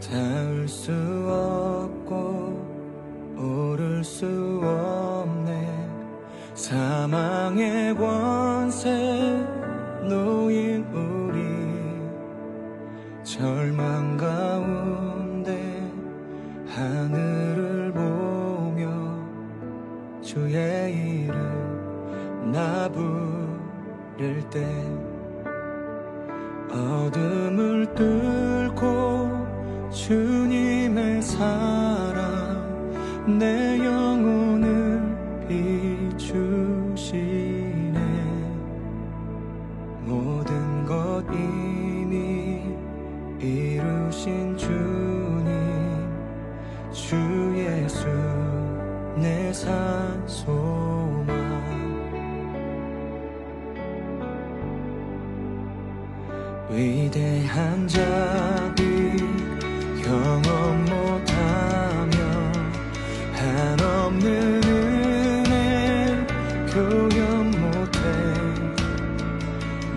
닿을 수 없고 오를 수 없네. 사망의 권세 놓인 우리 절망 가운데 하늘을 보며 주의 이름 나 부를 때 어둠을 뚫 내 영혼을 비추시네. 모든 것 이미 이루신 주님 주 예수 내 산 소망 위대한 자비 경험 없는 은혜 교연 못해.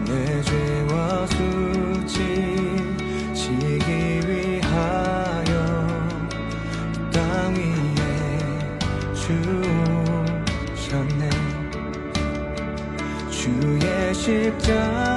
내 죄와 수치 지기 위하여 땅 위에 주셨네. 주의 십자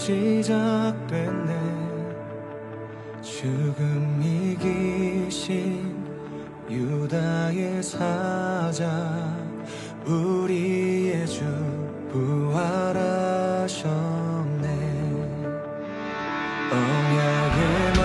시작됐네. 죽음 이기신 유다의 사자 우리의 주 부활하셨네. 언약의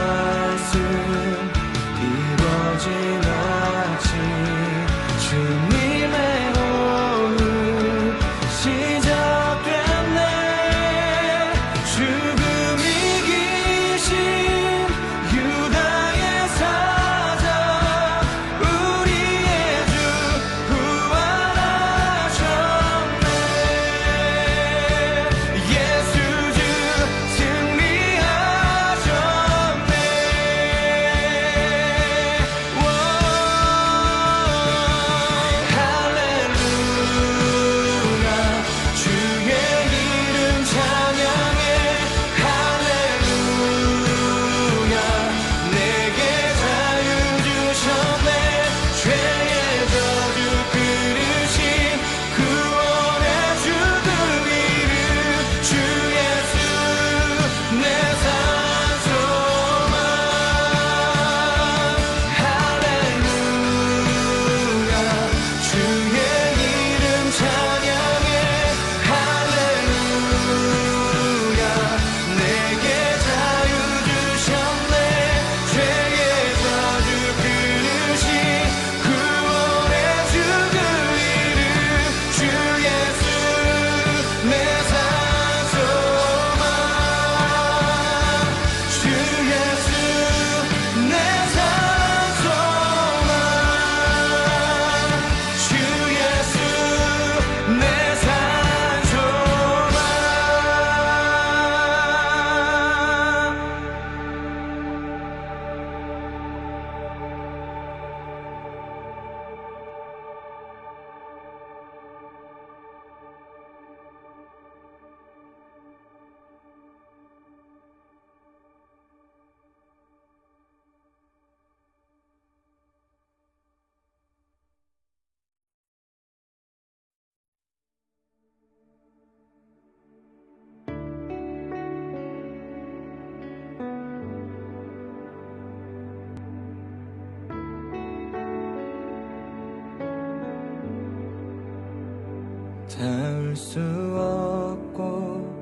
설수 없고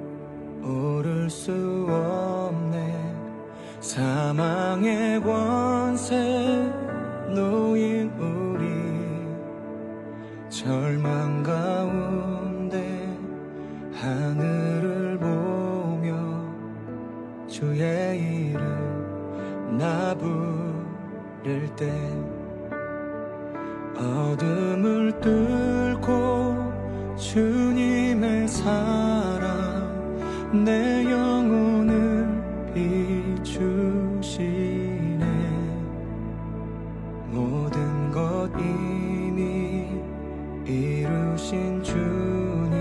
오를 수 없네. 사망의 권세 놓인 우리 절망 가운데 하늘을 보며 주의 이름 나 부를 때 어둠을 뚫고 주님의 사랑 내 영혼을 비추시네. 모든 것 이미 이루신 주님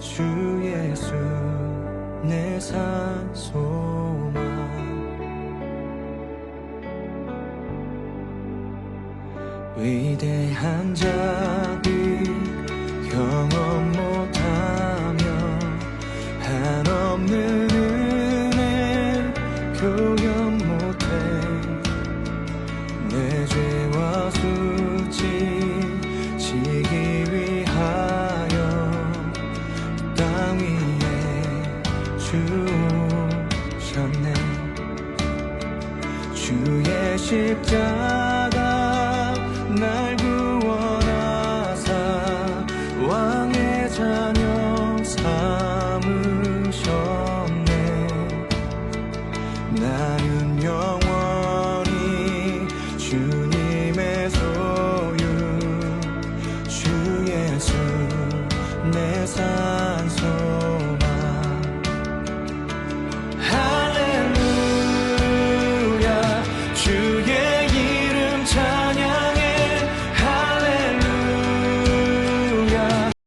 주 예수 내 산 소망 위대한 자 주셨네. 주의 십자가 날 구원하사 왕의 자녀 삼으셨네. 나는 영원히 주님의 소유 주 예수 내 산소